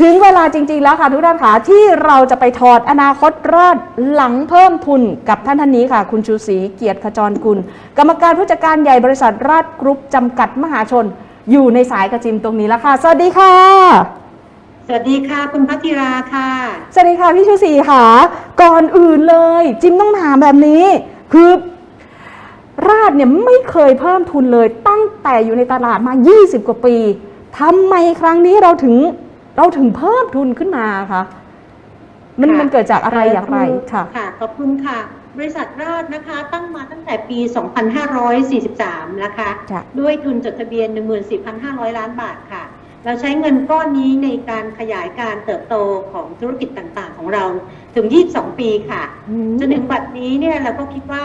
ถึงเวลาจริง ๆ แล้วค่ะทุกท่านค่ะที่เราจะไปถอดอนาคตราชหลังเพิ่มทุนกับท่านท่านนี้ค่ะ คุณชูศรีเกียรติขจรกุล กรรมการผู้จัดการใหญ่บริษัทราชกรุ๊ปจำกัดมหาชน อยู่ในสายกระจิมตรงนี้แล้วค่ะ สวัสดีค่ะ สวัสดีค่ะ คุณพัทธิราค่ะ สวัสดีค่ะพี่ชูศรีค่ะ ก่อนอื่นเลย จิมต้องถามแบบนี้ คือราชเนี่ยไม่เคยเพิ่มทุนเลยตั้งแต่อยู่ในตลาดมา 20 กว่าปีทำไมครั้งนี้เราถึง เราถึงเพิ่มทุนขึ้นมาคะมันค่ะมันเกิดจากอะไรอย่างไรค่ะค่ะขอบคุณค่ะ บริษัทราชนะคะ ตั้งมาตั้งแต่ปี 2543 นะคะค่ะด้วยทุนจดทะเบียน 14,500 ล้านบาทค่ะ เราใช้เงินก้อนนี้ในการขยายการเติบโตของธุรกิจต่างๆ ของเราถึง 22 ปีค่ะจนถึงบัดนี้เนี่ยเราก็คิดว่า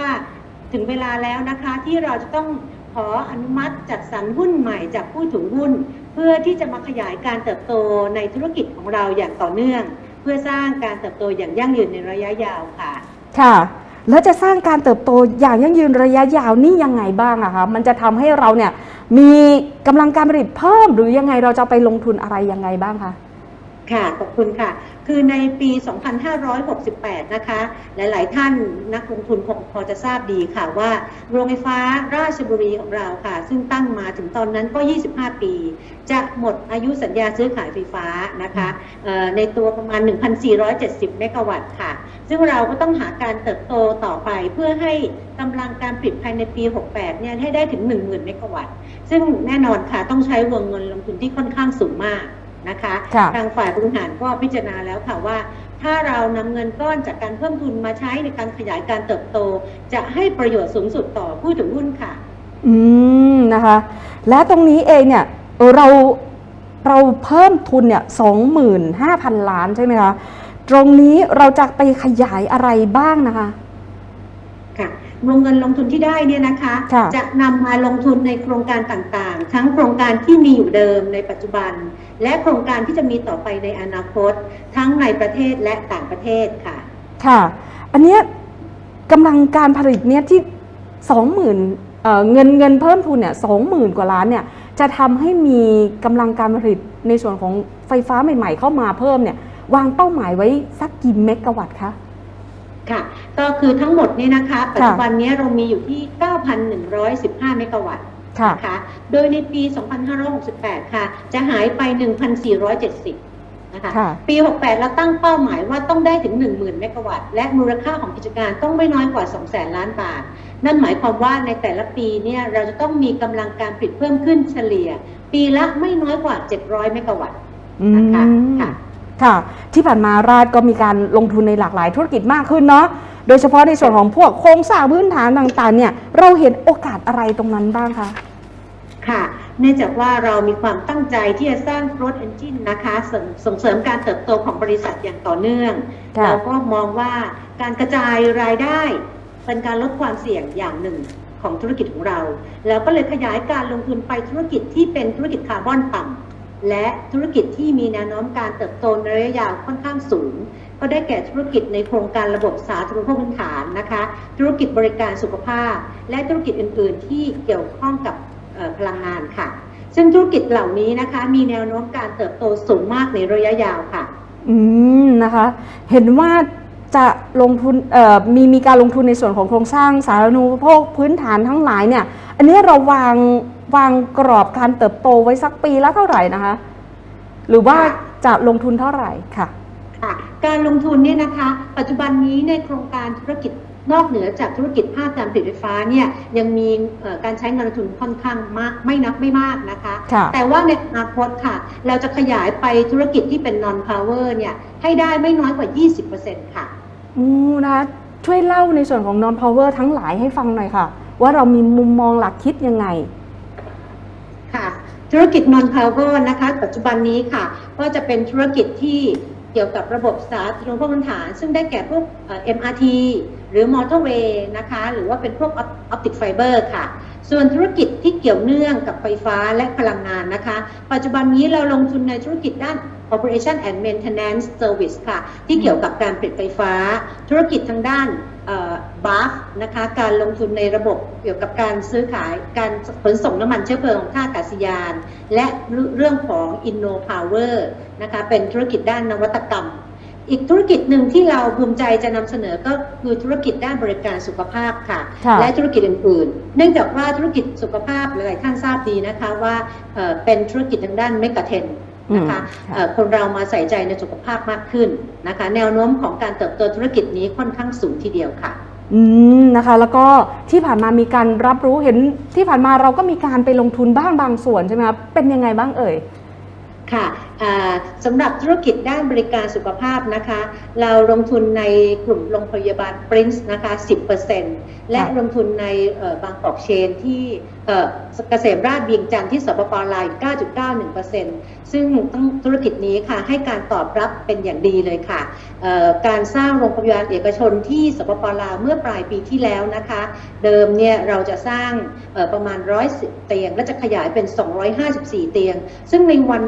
ถึงเวลาแล้วนะคะที่เราจะต้องขออนุมัติจัดสรรหุ้นใหม่จากผู้ถือหุ้น เพื่อที่จะมาขยายการเติบโตในธุรกิจของเราอย่างต่อเนื่อง เพื่อสร้างการเติบโตอย่างยั่งยืนในระยะยาวค่ะ ค่ะ แล้วจะสร้างการเติบโตอย่างยั่งยืนระยะยาวนี่ยังไงบ้างอะคะมันจะทำให้เราเนี่ยมีกำลังการผลิตเพิ่มหรือยังไงเราจะไปลงทุนอะไรยังไงบ้างคะค่ะขอบคุณค่ะ คือในปี 2568 นะคะ หลาย ๆ ท่านนักลงทุนคงพอจะทราบดีค่ะว่า โรงไฟฟ้าราชบุรีของเราค่ะ ซึ่งตั้งมาถึงตอนนั้นก็ 25 ปี จะหมดอายุสัญญาซื้อขายไฟฟ้านะคะเอ่อในตัวประมาณ 1,470 เมกะวัตต์ค่ะ ซึ่งเราก็ต้องหาการเติบโตต่อไปเพื่อให้กำลังการผลิตภายในปี 68 เนี่ยให้ได้ถึง 10,000 เมกะวัตต์ ซึ่งแน่นอนค่ะต้องใช้วงเงินลงทุนที่ค่อนข้างสูงมาก นะคะค่ะทางฝ่ายบริหารก็พิจารณาแล้วค่ะว่า ถ้าเรานำเงินก้อนจากการเพิ่มทุนมาใช้ในการขยายการเติบโต จะให้ประโยชน์สูงสุดต่อผู้ถือหุ้นค่ะ อืมนะคะ และตรงนี้เองเนี่ยเออเราเราเพิ่มทุนเนี่ยสองหมื่นห้าพันล้านใช่ไหมคะ ตรงนี้เราจะไปขยายอะไรบ้างนะคะ ค่ะวงเงินลงทุนที่ได้เนี่ยนะคะ ค่ะ จะนำมาลงทุนในโครงการต่างๆ ทั้งโครงการที่มีอยู่เดิมในปัจจุบัน และโครงการที่จะมีต่อไปในอนาคต ทั้งในประเทศและต่างประเทศค่ะ ค่ะ อันเนี้ยกำลังการผลิตเนี่ยที่สองหมื่นเงินเงินเพิ่มทุนเนี่ยสองหมื่นกว่าล้านเนี่ยจะทำให้มีกำลังการผลิตในส่วนของไฟฟ้าใหม่ ๆ เข้ามาเพิ่มเนี่ยวางเป้าหมายไว้สักกี่เมกะวัตต์คะ ค่ะ ก็คือทั้งหมดเนี่ยนะคะ ปัจจุบันเนี้เรามีอยู่ที่ 9,115 เมกะวัตต์ค่ะนะคะ โดยในปี 2568 ค่ะ จะหายไป 1,470 นะคะค่ะปี 68 เราตั้งเป้าหมายว่าต้องได้ถึง 10,000 เมกะวัตต์ และมูลค่าของกิจการต้องไม่น้อยกว่า 200,000 ล้านบาท นั่นหมายความว่าในแต่ละปีเนี่ยเราจะต้องมีกำลังการผลิตเพิ่มขึ้นเฉลี่ย ปีละไม่น้อยกว่า 700 เมกะวัตต์อืนะคะมค่ะ ค่ะ ที่ผ่านมาราชก็มีการลงทุนในหลากหลายธุรกิจมากขึ้นเนาะโดยเฉพาะในส่วนของพวกโครงสร้างพื้นฐานต่างๆ เนี่ยเราเห็นโอกาสอะไรตรงนั้นบ้างคะค่ะเนื่องจากว่าเรามีความตั้งใจที่จะสร้าง growth engine นะคะสงส่งเสริมการเติบโตของบริษัทอย่างต่อเนื่องค่ะเราก็มองว่าการกระจายรายได้เป็นการลดความเสี่ยงอย่างหนึ่งของธุรกิจของเรา แล้วก็เลยขยายการลงทุนไปธุรกิจที่เป็นธุรกิจคาร์บอนต่ำ และธุรกิจที่มีแนวโน้มการเติบโตในระยะยาวค่อนข้างสูง ก็ได้แก่ธุรกิจในโครงการระบบสาธารณูปโภคพื้นฐานนะคะ ธุรกิจบริการสุขภาพ และธุรกิจอื่น ๆ ที่เกี่ยวข้องกับพลังงานค่ะ ซึ่งธุรกิจเหล่านี้นะคะมีแนวโน้มการเติบโตสูงมากในระยะยาวค่ะ อืมนะคะ เห็นว่าจะลงทุนมีมีการลงทุนในส่วนของโครงสร้างสาธารณูปโภคพื้นฐานทั้งหลายเนี่ย อันนี้เราวาง วางกรอบการเติบโตไว้สักปีละเท่าไหร่นะคะ หรือว่าค่ะจะลงทุนเท่าไหร่ค่ะค่ะการลงทุนเนี่ยนะคะ ปัจจุบันนี้ในโครงการธุรกิจนอกเหนือจากธุรกิจภาคการผลิตไฟฟ้าเนี่ยยังมีเอ่อการใช้เงินลงทุนค่อนข้างมากไม่นับไม่มากนะคะค่ะแต่ว่าในอนาคตค่ะ เราจะขยายไปธุรกิจที่เป็น non power เนี่ยให้ได้ไม่น้อยกว่า 20%ค่ะอืมนะคะช่วยเล่าในส่วนของ non power ทั้งหลายให้ฟังหน่อยค่ะ ว่าเรามีมุมมองหลักคิดยังไง ค่ะ ธุรกิจ non power นะคะ ปัจจุบันนี้ค่ะ ก็จะเป็นธุรกิจที่เกี่ยวกับระบบสาธารณูปโภคพื้นฐาน ซึ่งได้แก่พวก MRT หรือมอเตอร์เวย์นะคะ หรือว่าเป็นพวกออปติกไฟเบอร์ค่ะ ส่วนธุรกิจที่เกี่ยวเนื่องกับไฟฟ้าและพลังงานนะคะ ปัจจุบันนี้เราลงทุนในธุรกิจด้าน Operation and Maintenance Service ค่ะ ที่เกี่ยวกับการผลิตไฟฟ้า ธุรกิจทางด้านบัฟนะคะการลงทุนในระบบเกี่ยวกับการซื้อขายการขนส่งน้ำมันเชื้อเพลิงของท่าอากาศยาน และเรื่องของ Inno Power นะคะเป็นธุรกิจด้านนวัตกรรม อีกธุรกิจหนึ่งที่เราภูมิใจจะนำเสนอก็คือธุรกิจด้านบริการสุขภาพค่ะค่ะและธุรกิจอื่นๆ เนื่องจากว่าธุรกิจสุขภาพหลายๆท่านทราบดีนะคะว่าเอ่อเป็นธุรกิจทางด้านเมกะเทน นะคะอืมค่ะเอ่อคนเรามาใส่ใจในสุขภาพมากขึ้นนะคะ แนวโน้มของการเติบโตธุรกิจนี้ค่อนข้างสูงทีเดียวค่ะอืมนะคะแล้วก็ที่ผ่านมามีการรับรู้เห็นที่ผ่านมาเราก็มีการไปลงทุนบ้างบางส่วนใช่ไหมครับเป็นยังไงบ้างเอ่ยค่ะอ่า สำหรับธุรกิจด้านบริการสุขภาพนะคะ เราลงทุนในกลุ่มโรงพยาบาล Prince นะคะ 10%และค่ะลงทุนในเอ่อบางกอกเชนที่เอ่อเกษมราชเวียงจันทร์ที่สปปลาวอีก9.91%ซึ่งทั้งธุรกิจนี้ค่ะให้การตอบรับเป็นอย่างดีเลยค่ะเอ่อการสร้างโรงพยาบาลเอกชนที่สปปลาวเมื่อปลายปีที่แล้วนะคะ เดิมเนี่ยเราจะสร้างเอ่อประมาณ 110 เตียง และจะขยายเป็น 254 เตียง ซึ่งในวัน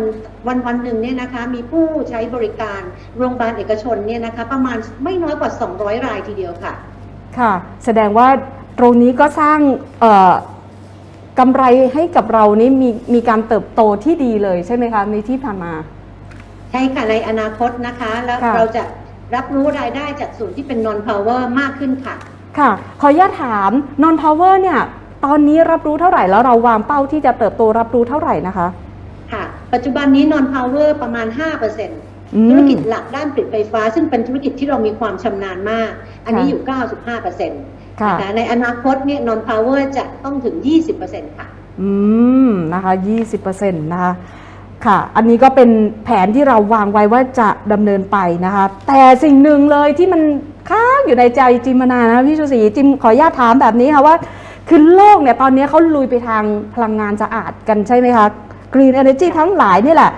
วันวันหนึ่งเนี่ยนะคะมีผู้ใช้บริการโรงพยาบาลเอกชนเนี่ยนะคะประมาณไม่น้อยกว่า 200 รายทีเดียวค่ะ ค่ะ แสดงว่าตรงนี้ก็สร้างเอ่อกำไรให้กับเรานี่มีมีการเติบโตที่ดีเลยใช่ไหมคะในที่ผ่านมา ใช่ค่ะในอนาคตนะคะ แล้วค่ะเราจะรับรู้รายได้จากส่วนที่เป็น non power มากขึ้นค่ะ ค่ะ ขออนุญาตถาม non power เนี่ย ตอนนี้รับรู้เท่าไหร่แล้วเราวางเป้าที่จะเติบโตรับรู้เท่าไหร่นะคะค่ะ ปัจจุบันนี้ non power ประมาณ5%อืมธุรกิจหลักด้านผลิตไฟฟ้า ซึ่งเป็นธุรกิจที่เรามีความชำนาญมาก อันนี้ค่ะอยู่ 95%ค่ะนะคะในอนาคตเนี่ย non power จะต้องถึง 20%ค่ะ อืม นะคะ 20%นะคะ ค่ะ อันนี้ก็เป็นแผนที่เราวางไว้ว่าจะดำเนินไปนะคะ แต่สิ่งหนึ่งเลยที่มันค้างอยู่ในใจจิมมานานนะพี่ชูศรีจิมขออนุญาตถามแบบนี้ค่ะว่าคือโลกเนี่ยตอนนี้เขาลุยไปทางพลังงานสะอาดกันใช่ไหมคะ Green Energy ทั้งหลายนี่แหละ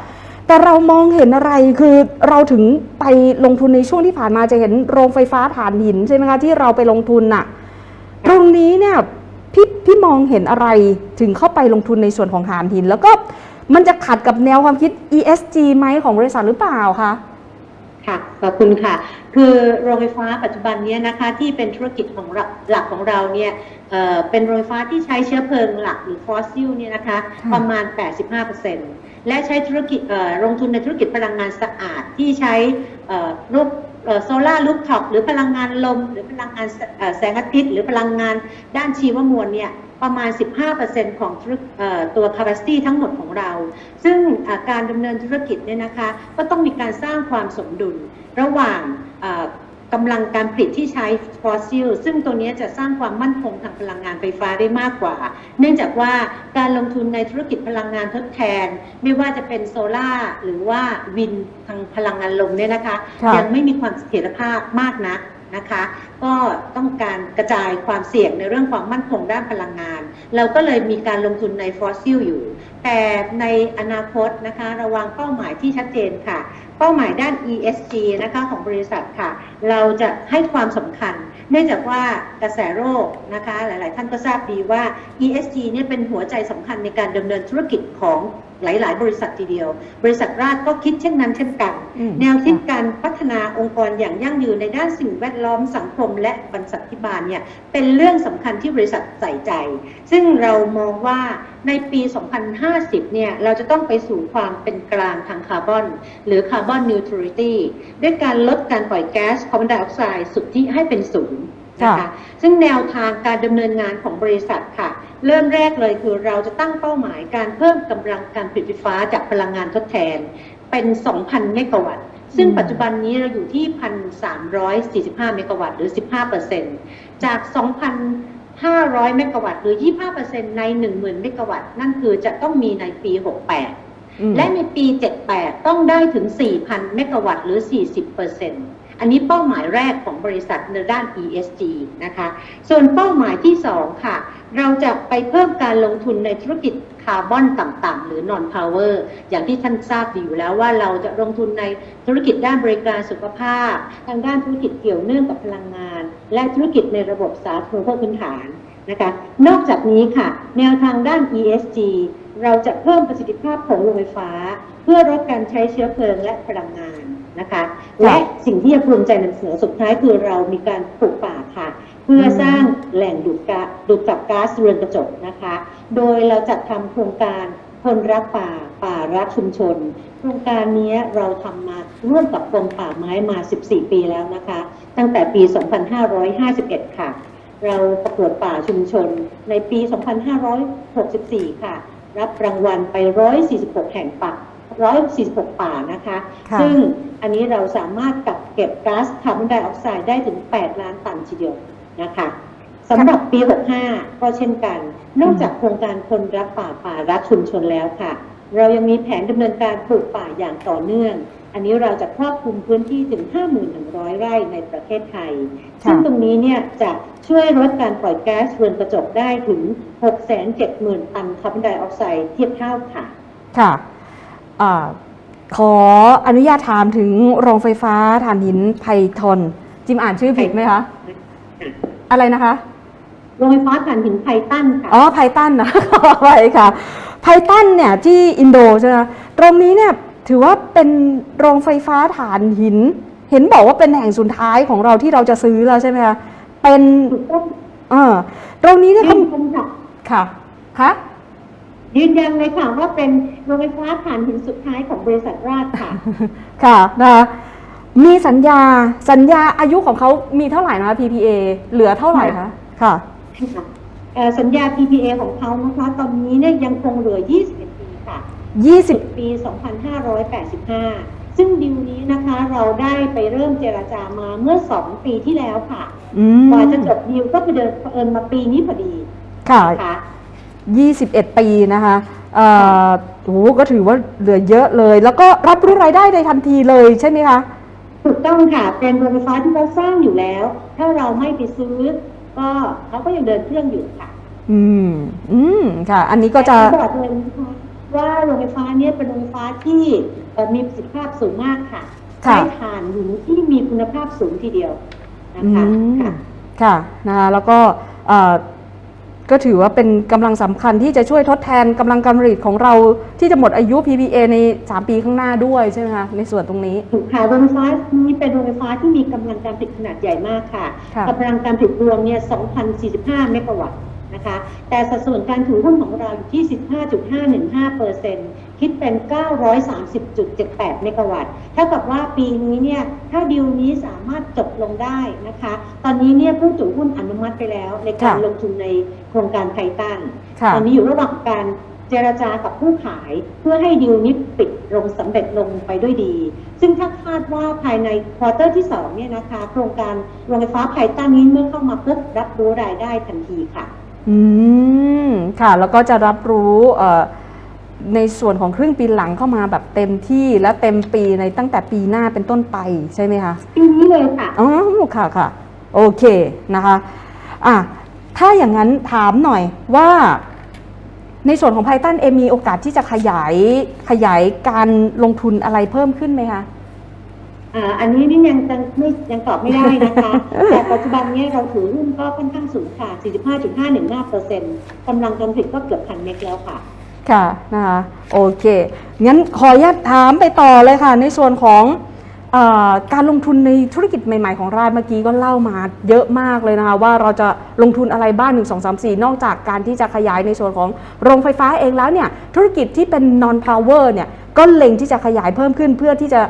แต่เรามองเห็นอะไรคือเราถึงไปลงทุนในช่วงที่ผ่านมาจะเห็นโรงไฟฟ้าถ่านหินใช่ไหมคะที่เราไปลงทุนน่ะตรงนี้เนี่ยพี่พี่มองเห็นอะไรถึงเข้าไปลงทุนในส่วนของถ่านหิน แล้วก็มันจะขัดกับแนวความคิด ESG ไหมของบริษัทหรือเปล่าคะค่ะขอบคุณค่ะ คือโรงไฟฟ้าปัจจุบันนี้นะคะที่เป็นธุรกิจของหลักของเราเนี่ย เอ่อเป็นโรงไฟฟ้าที่ใช้เชื้อเพลิงหลักหรือฟอสซิลเนี่ยนะคะค่ะประมาณ 85%และใช้ธุรกิจเอ่อลงทุนในธุรกิจพลังงานสะอาดที่ใช้เอ่อรูปโซลารูปท็อปหรือพลังงานลม หรือพลังงานแสเอ่อแสงอาทิตย์ หรือพลังงานด้านชีวมวลเนี่ยประมาณ 15%ของธุรเอ่อตัว capacity ทั้งหมดของเรา ซึ่งอ่าการดำเนินธุรกิจเนี่ยนะคะ ก็ต้องมีการสร้างความสมดุลระหว่างอ่า กำลังการผลิตที่ใช้ฟอสซิลซึ่งตัวเนี้ยจะสร้างความมั่นคงทางพลังงานไฟฟ้าได้มากกว่า เนื่องจากว่าการลงทุนในธุรกิจพลังงานทดแทน ไม่ว่าจะเป็นโซลา่าหรือว่าวินทางพลังงานลมเนี่ยนะคะค่ะยังไม่มีความเสถียรภาพมากนักนะคะก็ต้องการกระจายความเสี่ยงในเรื่องความมั่นคงด้านพลังงาน เราก็เลยมีการลงทุนในฟอสซิลอยู่ แต่ในอนาคตนะคะระวางเป้าหมายที่ชัดเจนค่ะ เป้าหมายด้าน ESG นะคะของบริษัทค่ะ เราจะให้ความสำคัญ เนื่องจากว่ากระแสโรคนะคะหลาย ๆ ท่านก็ทราบดีว่า ESG เนี่ยเป็นหัวใจสำคัญในการดำเนินธุรกิจของหลาย ๆ บริษัททีเดียว บริษัทราชก็คิดเช่นนั้นเช่นกันอืมแนวคิดการพัฒนาองค์กรอย่างยั่งยืนในด้านสิ่งแวดล้อมสังคม และบรรษัทพิบาลเนี่ยเป็นเรื่องสำคัญที่บริษัทใส่ใจ ซึ่งเรามองว่าในปี 2050 เนี่ยเราจะต้องไปสู่ความเป็นกลางทางคาร์บอน หรือคาร์บอนนิวทรัลิตี้ด้วยการลดการปล่อยแก๊สคาร์บอนไดออกไซด์สุทธิให้เป็นศูนย์นะคะค่ะซึ่งแนวทางการดำเนินงานของบริษัทค่ะ เริ่มแรกเลยคือเราจะตั้งเป้าหมายการเพิ่มกำลังการผลิตไฟฟ้าจากพลังงานทดแทน เป็น 2,000 เมกะวัตต์ซึ่งอืมปัจจุบันนี้เราอยู่ที่ 1,345 เมกะวัตต์หรือ 15%จาก 2,500 เมกะวัตต์หรือ 25%ใน 10,000 เมกะวัตต์นั่นคือจะต้องมีในปี 68อืม และในปี 78 ต้องได้ถึง 4,000 เมกะวัตต์หรือ 40%อันนี้เป้าหมายแรกของบริษัทในด้าน ESG นะคะ ส่วนเป้าหมายที่ 2 ค่ะ เราจะไปเพิ่มการลงทุนในธุรกิจคาร์บอนต่ำๆหรือ non power อย่างที่ท่านทราบดีอยู่แล้วว่าเราจะลงทุนในธุรกิจด้านบริการสุขภาพ ทางด้านธุรกิจเกี่ยวเนื่องกับพลังงาน และธุรกิจในระบบสาธารณูปโภคพื้นฐานนะคะ นอกจากนี้ค่ะ แนวทางด้าน ESG เราจะเพิ่มประสิทธิภาพของโรงไฟฟ้า เพื่อลดการใช้เชื้อเพลิงและพลังงานนะคะและสิ่งที่จะภูมิใจนำเสนอสุดท้ายคือเรามีการปลูกป่าค่ะ เพื่อสร้างแหล่งดูดกาดูดกลับก๊าซเรือนกระจกนะคะ โดยเราจัดทำโครงการคนรักป่าป่ารักชุมชน โครงการนี้เราทำมาร่วมกับกรมป่าไม้มา 14 ปีแล้วนะคะ ตั้งแต่ปี 2551 ค่ะ เราประกวดป่าชุมชนในปี 2564 ค่ะ รับรางวัลไป 146 แห่งป่า146 ป่านะคะค่ะซึ่งอันนี้เราสามารถกักเก็บก๊าซคาร์บอนไดออกไซด์ได้ถึง 8 ล้านตันทีเดียวนะคะสำหรับปี 65 ก็เช่นกัน นอกจากโครงการคนรักป่าป่ารักชุมชนแล้วค่ะ เรายังมีแผนดำเนินการปลูกป่าอย่างต่อเนื่อง อันนี้เราจะครอบคลุมพื้นที่ถึง 5,100 ไร่ในประเทศไทยค่ะซึ่งตรงนี้เนี่ยจะช่วยลดการปล่อยแก๊สเรือนกระจกได้ถึง 670,000 ตันคาร์บอนไดออกไซด์เทียบเท่าค่ะ ค่ะอาขออนุญาตถามถึงโรงไฟฟ้าถ่านหินไพทนจิมอ่านชื่อผิดไหมคะ อะไรนะคะ โรงไฟฟ้าถ่านหินไททันค่ะ อ๋อ ไพตันนะขออภัยค่ะ ไพตันเนี่ยที่อินโดใช่ไหมคะตรงนี้เนี่ยถือว่าเป็นโรงไฟฟ้าถ่านหิน เห็นบอกว่าเป็นแห่งสุดท้ายของเราที่เราจะซื้อแล้วใช่ไหมคะเป็นถูกต้องเออตรงนี้เนี่ยยืเขานยันค่ะค่ะคะยืนยันเลยค่ะว่าเป็นโรงไฟฟ้าถ่านหินสุดท้ายของบริษัทราชค่ะ ค่ะนะคะมีสัญญาสัญญาอายุของเขามีเท่าไหร่นะคะ PPA เหลือเท่าไหร่คะค่ะเอ่อ สัญญา PPA ของเขานะคะตอนนี้เนี่ยยังคงเหลือ 21 ปีค่ะ 20 ปี 2585 ซึ่งดิวนี้นะคะเราได้ไปเริ่มเจราจามาเมื่อ 2 ปีที่แล้วค่ะอืมกว่าจะจบดิวก็ไปเดินเผอิญมาปีนี้พอดี ค่ะนะคะ21 ปีนะคะเอ่อโอ้โหก็ถือว่าเหลือเยอะเลย แล้วก็รับรู้รายได้ในทันทีเลยใช่ไหมคะ ถูกต้องค่ะ เป็นโรงไฟฟ้าที่เขาสร้างอยู่แล้ว ถ้าเราไม่ไปซื้อ ก็เขาก็ยังเดินเครื่องอยู่ค่ะ อืม อืม ค่ะ อันนี้ก็จะแต่บอกเลยนะคะว่าโรงไฟฟ้าเนี้เป็นโรงไฟฟ้าที่เอ่อมีประสิทธิภาพสูงมากค่ะค่ะใช้ถ่านหินที่มีคุณภาพสูงทีเดียวนะอืคะมค่ะ ค่ะนะคะแล้วก็เอ่อ ก็ถือว่าเป็นกำลังสำคัญที่จะช่วยทดแทนกำลังการผลิตของเราที่จะหมดอายุ PPA ใน 3 ปีข้างหน้าด้วยใช่ไหมคะในส่วนตรงนี้ถูกค่ะโรงไฟฟ้านี้เป็นโรงไฟฟ้าที่มีกำลังการผลิตขนาดใหญ่มากค่ะค่ะกำลังการผลิตรวมเนี่ย 2,045 เมกะวัตต์นะคะ แต่สัดส่วนการถือหุ้นของเราอยู่ที่ 15.515เปอร์เซ็นต์ คิดเป็น 930.78 เมกะวัตต์เท่ากับว่าปีนี้เนี่ย ถ้าดีลนี้สามารถจบลงได้นะคะ ตอนนี้เนี่ยผู้ถือหุ้นอนุมัติไปแล้ว ในการค่ะลงทุนในโครงการไททันค่ะตอนนี้อยู่ระหว่างการเจรจากับผู้ขายเพื่อให้ดีลนี้ปิดลงสำเร็จลงไปด้วยดี ซึ่งถ้าคาดว่าภายในควอเตอร์ที่2เนี่ยนะคะ โครงการโรงไฟฟ้าไพต้านี้เมื่อเข้ามาปุ๊บรับรู้รายได้ทันทีค่ะ อืม ค่ะ แล้วก็จะรับรู้เอ่อ ในส่วนของครึ่งปีหลังเข้ามาแบบเต็มที่และเต็มปีในตั้งแต่ปีหน้าเป็นต้นไปใช่ไหมคะปีนี้เลยค่ะอ๋อค่ะค่ะ โอเคนะคะอะถ้าอย่างนั้นถามหน่อยว่า ในส่วนของไพทันเองมีโอกาสที่จะขยายขยายการลงทุนอะไรเพิ่มขึ้นไหมคะอ่าอันนี้นี่ยังยังไม่ยังตอบไม่ได้นะคะ แต่ปัจจุบันเนี้เราถือหุ้นก็ค่อนข้างสูงค่ะ 45.515เปอร์เซ็นต์กำลังการผลิตก็เกือบพันเมกแล้วค่ะ ค่ะนะคะโอเคงั้นขออนุญาตถามไปต่อเลยค่ะ ในส่วนของอการลงทุนในธุรกิจใหม่ ๆ ของราชเมื่อกี้ก็เล่ามาเยอะมากเลยนะคะว่าเราจะลงทุนอะไรบ้าง 1 2 3 4 นอกจากการที่จะขยายในส่วนของโรงไฟฟ้าเองแล้วเนี่ยธุรกิจที่เป็น non power เนี่ยก็เล็งที่จะขยายเพิ่มขึ้นเพื่อที่จะ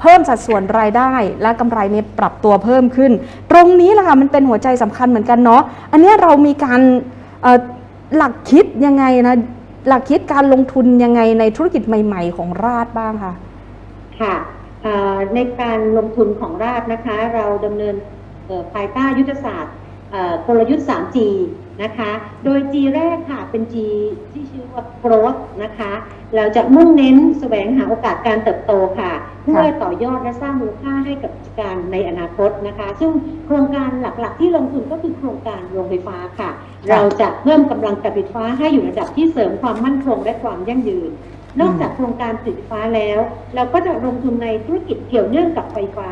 เพิ่มสัดส่วนรายได้และกำไรเนี่ยปรับตัวเพิ่มขึ้น ตรงนี้แหละค่ะมันเป็นหัวใจสำคัญเหมือนกันเนาะอันนี้เรามีการหลักคิดยังไงนะ หลักคิดการลงทุนยังไงในธุรกิจใหม่ ๆ ของราชบ้างคะค่ะในการลงทุนของราชนะคะ เราดำเนินภายใต้ยุทธศาสตร์ กลยุทธ์ 3G นะคะ โดย G แรกค่ะ เป็น G ที่ชื่อว่า growth นะคะ เราจะมุ่งเน้นแสวงหาโอกาสการเติบโตค่ะ เพื่อต่อยอดและสร้างมูลค่าให้กับกิจการในอนาคตนะคะ ซึ่งโครงการหลักๆ ที่ลงทุนก็คือโครงการโรงไฟฟ้าค่ะ เราจะเพิ่มกำลังการผลิตไฟฟ้าให้อยู่ในระดับที่เสริมความมั่นคงและความยั่งยืน นอกจากโครงการผลิตไฟฟ้าแล้ว เราก็จะลงทุนในธุรกิจเกี่ยวเนื่องกับไฟฟ้า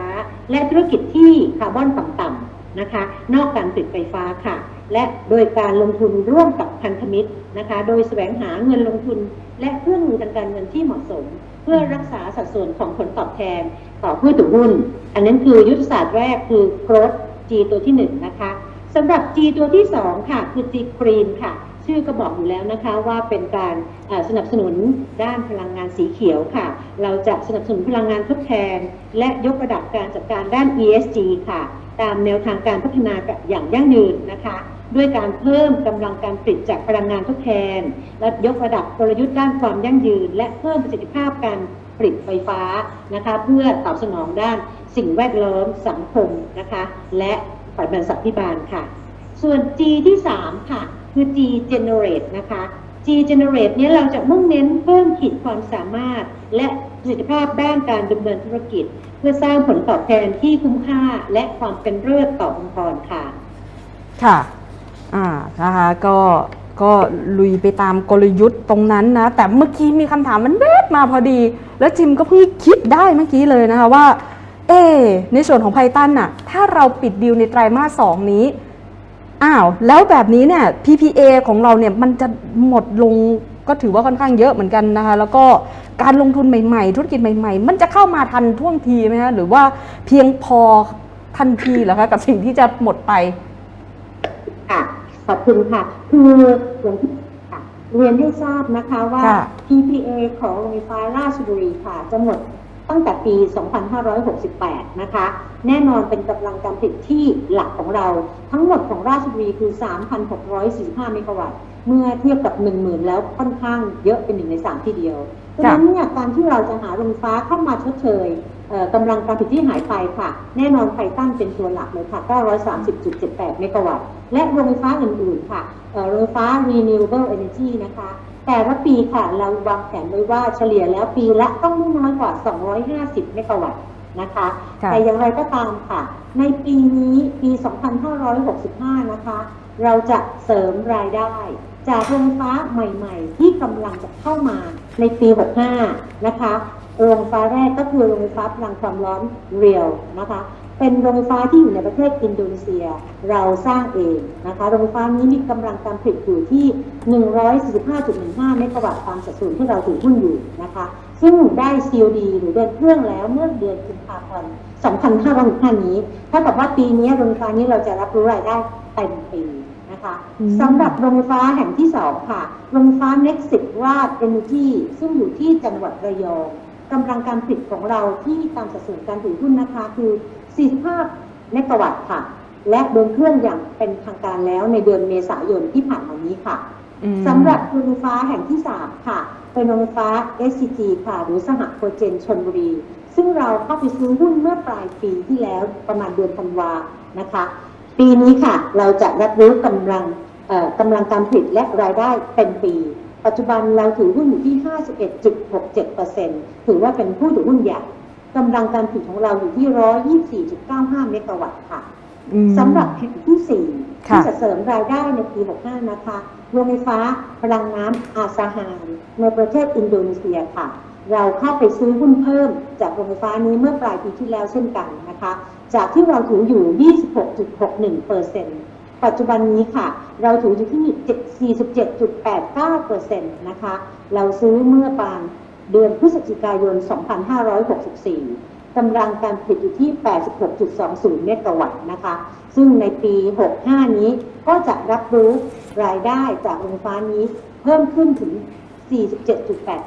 และธุรกิจที่คาร์บอนต่ำๆ นะคะ นอกการผลิตไฟฟ้าค่ะ และโดยการลงทุนร่วมกับพันธมิตรนะคะ โดยแสวงหาเงินลงทุน และเครื่องมือทางการเงินที่เหมาะสม เพื่อรักษาสัดส่วนของผลตอบแทน ต่อผู้ถือหุ้น อันนั้นคือยุทธศาสตร์แรกคือ growth G ตัวที่หนึ่งนะคะสำหรับ G ตัวที่สองค่ะ คือ G Green ค่ะ ชื่อก็บอกอยู่แล้วนะคะว่าเป็นการสนับสนุนด้านพลังงานสีเขียวค่ะ เราจะสนับสนุนพลังงานทดแทน และยกระดับการจัดการด้าน ESG ค่ะ ตามแนวทางการพัฒนาอย่างยั่งยืนนะคะ ด้วยการเพิ่มกำลังการผลิตจากพลังงานทดแทน และยกระดับกลยุทธ์ด้านความยั่งยืน และเพิ่มประสิทธิภาพการผลิตไฟฟ้านะคะ เพื่อตอบสนองด้านสิ่งแวดล้อมสังคมนะคะ และฝ่ายบรรษัทพิบาลค่ะ ส่วน G ที่ 3 ค่ะ คือ G generate นะคะ G generate เนี่ยเราจะมุ่งเน้นเพิ่มขีดความสามารถ และประสิทธิภาพด้านการดำเนินธุรกิจ เพื่อสร้างผลตอบแทนที่คุ้มค่า และความเป็นเลิศต่อองค์กรค่ะ ค่ะ อ่า นะคะ ก็ ก็ลุยไปตามกลยุทธ์ตรงนั้นนะ แต่เมื่อกี้มีคำถามมันแวบมาพอดี แล้วจิมก็เพิ่งคิดได้เมื่อกี้เลยนะคะว่า เอ ในส่วนของไพตันน่ะ ถ้าเราปิดดีลในไตรมาสสองนี้ อ้าวแล้วแบบนี้เนี่ย PPA ของเราเนี่ยมันจะหมดลงก็ถือว่าค่อนข้างเยอะเหมือนกันนะคะ แล้วก็การลงทุนใหม่ ๆ ธุรกิจใหม่ ๆ มันจะเข้ามาทันท่วงทีไหมคะหรือว่าเพียงพอทันทีเหรอคะกับสิ่งที่จะหมดไปค่ะขอบคุณค่ะ คืออย่างที่ค่ะเรียนให้ทราบนะคะว่าค่ะ PPA ของโรงไฟฟ้าราชบุรีค่ะจะหมด ตั้งแต่ปี 2568 นะคะ แน่นอนเป็นกำลังการผลิตที่หลักของเรา ทั้งหมดของราชบุรีคือ 3,645 เมกะวัตต์ เมื่อเทียบกับ 10,000 แล้วค่อนข้างเยอะเป็นหนึ่งในสามทีเดียว ดังนั้นเนี่ยการที่เราจะหาโรงไฟฟ้าเข้ามาชดเชยเอ่อกำลังการผลิตที่หายไปค่ะ แน่นอนไททันเป็นตัวหลักเลยค่ะ 930.78 เมกะวัตต์ และโรงไฟฟ้าอื่นๆค่ะเอ่อโรงไฟฟ้า renewable energy นะคะ แต่ละปีค่ะ เราวางแผนไว้ว่าเฉลี่ยแล้วปีละต้องไม่น้อยกว่า 250 เมกะวัตต์นะคะค่ะแต่อย่างไรก็ตามค่ะ ในปีนี้ปี 2565 นะคะ เราจะเสริมรายได้ จากโรงไฟฟ้าใหม่ๆ ที่กำลังจะเข้ามาในปี 65 นะคะ โรงไฟฟ้าแรกก็คือโรงไฟฟ้าพลังความร้อนเรียลนะคะ เป็นโรงไฟฟ้าที่อยู่ในประเทศอินโดนีเซียเราสร้างเองนะคะโรงไฟฟ้านี้มีกำลังการผลิตอยู่ที่ 145.15 เมกะวัตต์ตามสัดส่วนที่เราถือหุ้นอยู่นะคะซึ่งได้ COD หรือเดินเครื่องแล้วเมื่อเดือนกุมภาพันธ์2565 นี้เท่ากับว่าปีนี้โรงไฟฟ้านี้เราจะรับรู้รายได้เต็มปีนะคะสำหรับโรงไฟฟ้าแห่งที่สองค่ะ โรงไฟฟ้า Nexit ราช Energy ซึ่งอยู่ที่จังหวัดระยอง กำลังการผลิตของเราที่ตามสัดส่วนการถือหุ้นนะคะคือ 45 เมกะวัตต์ค่ะ และเดินเครื่องอย่างเป็นทางการแล้วในเดือนเมษายนที่ผ่านมานี้ค่ะอืมสำหรับโรงไฟฟ้าแห่งที่ 3 ค่ะ เป็นโรงไฟฟ้า SCG ค่ะ หรือสหโคเจนชนบุรี ซึ่งเราเข้าไปซื้อหุ้นเมื่อปลายปีที่แล้วประมาณเดือนธันวานะคะ ปีนี้ค่ะ เราจะรับรู้กำลังเอ่อกำลังการผลิตและรายได้เป็นปี ปัจจุบันเราถือหุ้นอยู่ที่ 51.67%ถือว่าเป็นผู้ถือหุ้นใหญ่กำลังการผลิตของเราอยู่ที่ 124.95 เมกะวัตต์ค่ะอืมสำหรับแห่งที่สี่ค่ะที่จะเสริมรายได้ในปี 65 นะคะโรงไฟฟ้าพลังน้ำอาซาฮานในประเทศอินโดนีเซียค่ะ เราเข้าไปซื้อหุ้นเพิ่มจากโรงไฟฟ้านี้เมื่อปลายปีที่แล้วเช่นกันนะคะ จากที่เราถืออยู่ 26.61เปอร์เซ็นต์ ปัจจุบันนี้ค่ะ เราถือยู่ที่ 47.89เปอร์เซ็นต์นะคะ เราซื้อเมื่อปานเดือนพฤศจิกายน 2564กำลังการผลิตอยู่ที่ 86.20 เมกะวัตต์นะคะ ซึ่งในปี 65 นี้ก็จะรับรู้รายได้จากโรงไฟฟ้านี้เพิ่มขึ้นถึง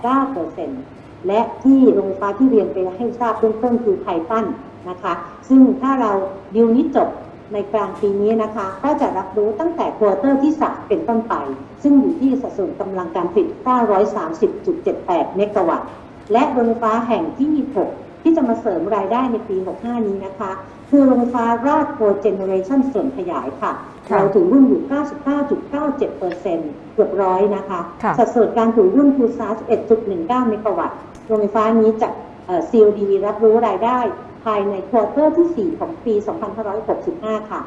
47.89%และที่โรงไฟฟ้าที่เรียนไปให้ทราบเบื้องต้นคือไททันนะคะ ซึ่งถ้าเราดิวนี้จบ ในกลางปีนี้นะคะ ก็จะรับรู้ตั้งแต่ควอเตอร์ที่ 3 เป็นต้นไป ซึ่งอยู่ที่สัดส่วนกำลังการผลิต 930.78 เมกะวัตต์ และโรงไฟฟ้าแห่งที่ 6 ที่จะมาเสริมรายได้ในปี 65 นี้นะคะ คือโรงไฟฟ้าราชโคเจเนเรชันส่วนขยายค่ะค่ะ เราถือหุ้นอยู่ 99.97เปอร์เซ็นต์เกือบร้อยนะคะค่ะสัดส่วนการถือหุ้นคือ 31.19 เมกะวัตต์ โรงไฟฟ้านี้จะเอ่อ COD รับรู้รายได้ ภายในควอเตอร์ที่ 4 ของปี 2565 ค่ะ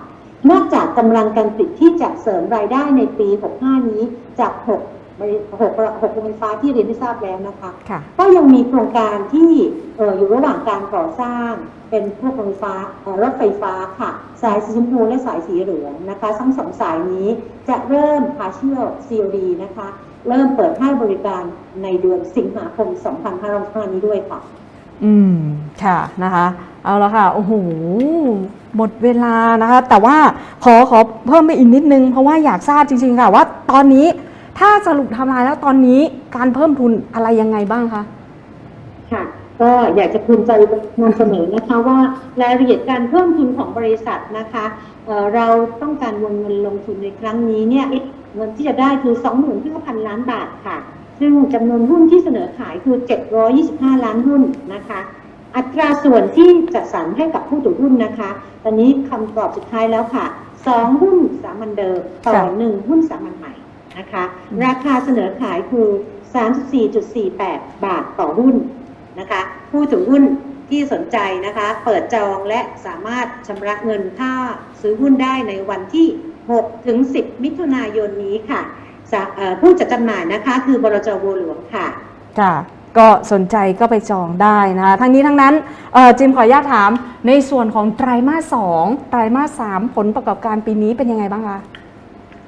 นอกจากกำลังการผลิตที่จะเสริมรายได้ในปี 65 นี้จาก6บริหกหกโรงไฟฟ้าที่เรียนได้ทราบแล้วนะคะค่ะก็ยังมีโครงการที่เอ่ออยู่ระหว่างการก่อสร้าง เป็นพวกโรงไฟฟ้าเอ่อรถไฟฟ้าค่ะ สายสีชมพูและสายสีเหลืองนะคะ ทั้งสองสายนี้จะเริ่ม partial COD นะคะ เริ่มเปิดให้บริการในเดือนสิงหาคม 2565นี้ด้วยค่ะ อืม ค่ะนะคะเอาละค่ะโอ้โหหมดเวลานะคะ แต่ว่าขอขอเพิ่มไปอีกนิดนึง เพราะว่าอยากทราบจริงๆค่ะว่าตอนนี้ถ้าสรุปทำลายแล้วตอนนี้การเพิ่มทุนอะไรยังไงบ้างคะค่ะก็อยากจะภูมิใจนำเสนอนะคะว่ารายละเอียดการเพิ่มทุนของบริษัทนะคะเเราต้องการวงเงินลงทุนในครั้งนี้เนี่ยเงินที่จะได้คือ 25,000 ล้านบาทค่ะ ซึ่งจำนวนหุ้นที่เสนอขายคือ 725 ล้านหุ้นนะคะ อัตราส่วนที่จัดสรรให้กับผู้ถือหุ้นนะคะ ตอนนี้คำตอบสุดท้ายแล้วค่ะ2หุ้นสามัญเดิมต่อค่ะ1หุ้นสามัญใหม่นะคะอืมราคาเสนอขายคือ 34.48 บาทต่อหุ้นนะคะ ผู้ถือหุ้นที่สนใจนะคะ เปิดจองและสามารถชำระเงินค่าซื้อหุ้นได้ในวันที่ 6 ถึง 10 มิถุนายนนี้ค่ะสะเอ่อผู้จัดจำหน่ายนะคะ คือบรจบัวหลวงค่ะ ค่ะ ก็สนใจก็ไปจองได้นะคะทั้งนี้ทั้งนั้นจิมขออนุญาตถามในส่วนของไตรมาสสองไตรมาสสามผลประกอบการปีนี้เป็นยังไงบ้างคะ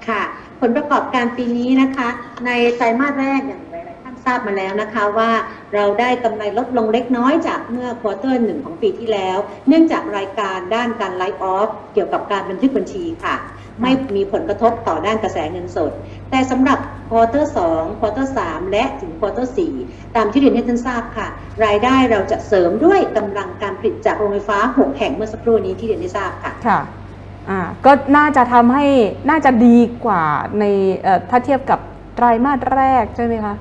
ค่ะ ผลประกอบการปีนี้นะคะ ในไตรมาสแรกอย่างหลายๆท่านทราบมาแล้วนะคะว่าเราได้กำไรลดลงเล็กน้อยจากเมื่อควอเตอร์หนึ่งของปีที่แล้ว เนื่องจากรายการด้านการไลฟ์ออฟเกี่ยวกับการบันทึกบัญชีค่ะ ไม่มีผลกระทบต่อด้านกระแสเงินสด แต่สำหรับควอเตอร์2ควอเตอร์3และถึงควอเตอร์4 ตามที่เรียนให้ท่านทราบค่ะ รายได้เราจะเสริมด้วยกำลังการผลิตจากโรงไฟฟ้า 6 แห่งเมื่อสักครู่นี้ที่เรียนได้ทราบค่ะค่ะอ่าก็น่าจะทำให้น่าจะดีกว่าในเอ่อถ้าเทียบกับไตรมาสแรกใช่ไหมคะ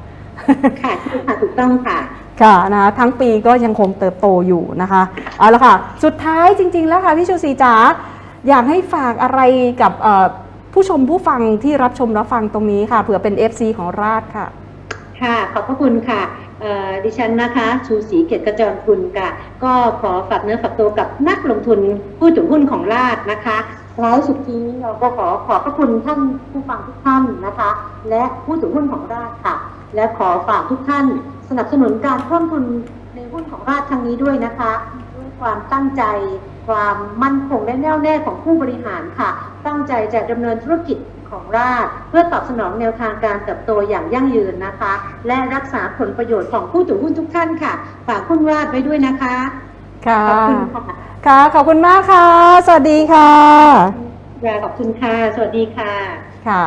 ค่ะใช่ค่ะถูกต้องค่ะค่ะนะคะทั้งปีก็ยังคงเติบโตอยู่นะคะเอาละค่ะ สุดท้ายจริง ๆ แล้วค่ะพี่ชูศรีจ๋าอยากให้ฝากอะไรกับเอ่อผู้ชมผู้ฟังที่รับชมรับฟังตรงนี้ค่ะเผื่อเป็น FC ของราชค่ะ ค่ะขอบพระคุณค่ะดิฉันนะคะชูศรีเกียรติกระจรคุณค่ะ ก็ขอฝากเนื้อฝากตัวกับนักลงทุนผู้ถือหุ้นของราชนะคะท้ายสุดทีนี้เราก็ขอขอบพระคุณท่านผู้ฟังทุกท่านนะคะ และผู้ถือหุ้นของราชค่ะ และขอฝากทุกท่าน สนับสนุนการเพิ่มทุนในหุ้นของราชครั้งนี้ด้วยนะคะด้วยความตั้งใจความมั่นคงและแน่วแน่ของผู้บริหารค่ะ ตั้งใจจะดำเนินธุรกิจ ของราชเพื่อตอบสนองแนวทางการเติบโตอย่างยั่งยืนนะคะ และรักษาผลประโยชน์ของผู้ถือหุ้นทุกท่านค่ะฝากหุ้นราชไว้ด้วยนะคะค่ะขอบคุณค่ะค่ะขอบคุณมากค่ะ สวัสดีค่ะขอบคุณค่ะ สวัสดีค่ะค่ะ